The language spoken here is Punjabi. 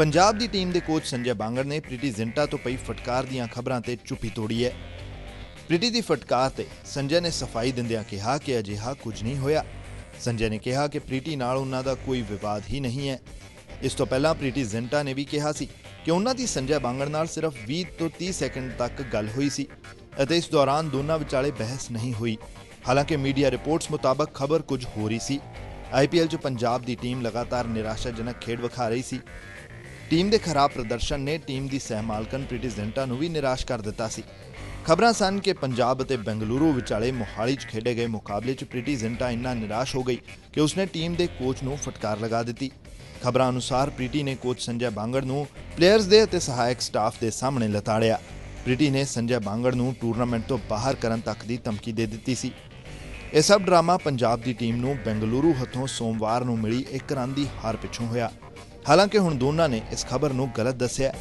ਪੰਜਾਬ ਦੀ ਟੀਮ ਦੇ ਕੋਚ ਸੰਜੇ ਬਾਂਗੜ ਨੇ ਪ੍ਰੀਟੀ ਜ਼ਿੰਟਾ ਤੋਂ ਪਈ ਫਟਕਾਰ ਦੀਆਂ ਖਬਰਾਂ ਤੇ ਚੁੱਪੀ ਤੋੜੀ ਹੈ। ਪ੍ਰੀਟੀ ਦੀ ਫਟਕਾਰ ਤੇ ਸੰਜੇ ਨੇ ਸਫ਼ਾਈ ਦਿੰਦਿਆਂ ਕਿਹਾ ਕਿ ਅਜਿਹਾ ਕੁਝ ਨਹੀਂ ਹੋਇਆ। ਸੰਜੇ ਨੇ ਕਿਹਾ ਕਿ ਪ੍ਰੀਟੀ ਨਾਲ ਉਹਨਾਂ ਦਾ ਕੋਈ ਵਿਵਾਦ ਹੀ ਨਹੀਂ ਹੈ। ਇਸ ਤੋਂ ਪਹਿਲਾਂ ਪ੍ਰੀਟੀ ਜ਼ਿੰਟਾ ਨੇ ਵੀ ਕਿਹਾ ਸੀ ਕਿ ਉਹਨਾਂ ਦੀ ਸੰਜੇ ਬਾਂਗੜ ਨਾਲ ਸਿਰਫ 20 ਤੋਂ 30 ਸੈਕਿੰਡ ਤੱਕ ਗੱਲ ਹੋਈ ਸੀ ਅਤੇ ਇਸ ਦੌਰਾਨ ਦੋਨਾਂ ਵਿਚਾਲੇ ਬਹਿਸ ਨਹੀਂ ਹੋਈ। ਹਾਲਾਂਕਿ ਮੀਡੀਆ ਰਿਪੋਰਟਸ ਮੁਤਾਬਕ ਖਬਰ ਕੁਝ ਹੋ ਰਹੀ ਸੀ। ਆਈਪੀਐਲ 'ਚ ਪੰਜਾਬ ਦੀ ਟੀਮ ਲਗਾਤਾਰ ਨਿਰਾਸ਼ਾਜਨਕ ਖੇਡ ਵਿਖਾ ਰਹੀ ਸੀ। ਟੀਮ ਦੇ ਖਰਾਬ ਪ੍ਰਦਰਸ਼ਨ ਨੇ ਟੀਮ ਦੀ ਸਹਿਮਾਲਕਨ ਪ੍ਰੀਟੀ ਜ਼ਿੰਟਾ ਨੂੰ ਵੀ ਨਿਰਾਸ਼ ਕਰ ਦਿੱਤਾ ਸੀ। ਖਬਰਾਂ ਸਨ ਕਿ ਪੰਜਾਬ ਅਤੇ ਬੈਂਗਲੁਰੂ ਵਿਚਾਲੇ ਮੋਹਾਲੀ 'ਚ ਖੇਡੇ ਗਏ ਮੁਕਾਬਲੇ 'ਚ ਪ੍ਰੀਟੀ ਜ਼ਿੰਟਾ ਇੰਨਾ ਨਿਰਾਸ਼ ਹੋ ਗਈ ਕਿ ਉਸਨੇ ਟੀਮ ਦੇ ਕੋਚ ਨੂੰ ਫਟਕਾਰ ਲਗਾ ਦਿੱਤੀ। ਖਬਰਾਂ ਅਨੁਸਾਰ ਪ੍ਰੀਟੀ ਨੇ ਕੋਚ ਸੰਜੇ ਬਾਂਗੜ ਨੂੰ ਪਲੇਅਰਸ ਦੇ ਅਤੇ ਸਹਾਇਕ ਸਟਾਫ ਦੇ ਸਾਹਮਣੇ ਲਤਾੜਿਆ। ਪ੍ਰੀਟੀ ਨੇ ਸੰਜੇ ਬਾਂਗੜ ਨੂੰ ਟੂਰਨਾਮੈਂਟ ਤੋਂ ਬਾਹਰ ਕਰਨ ਤੱਕ ਦੀ ਧਮਕੀ ਦੇ ਦਿੱਤੀ ਸੀ। ਇਹ ਸਭ ਡਰਾਮਾ ਪੰਜਾਬ ਦੀ ਟੀਮ ਨੂੰ ਬੈਂਗਲੁਰੂ ਹੱਥੋਂ ਸੋਮਵਾਰ ਨੂੰ ਮਿਲੀ ਇੱਕ ਰਨ ਦੀ ਹਾਰ ਪਿੱਛੋਂ ਹੋਇਆ। ਹਾਲਾਂਕਿ ਹੁਣ ਦੋਨਾਂ ਨੇ ਇਸ ਖਬਰ ਨੂੰ ਗਲਤ ਦੱਸਿਆ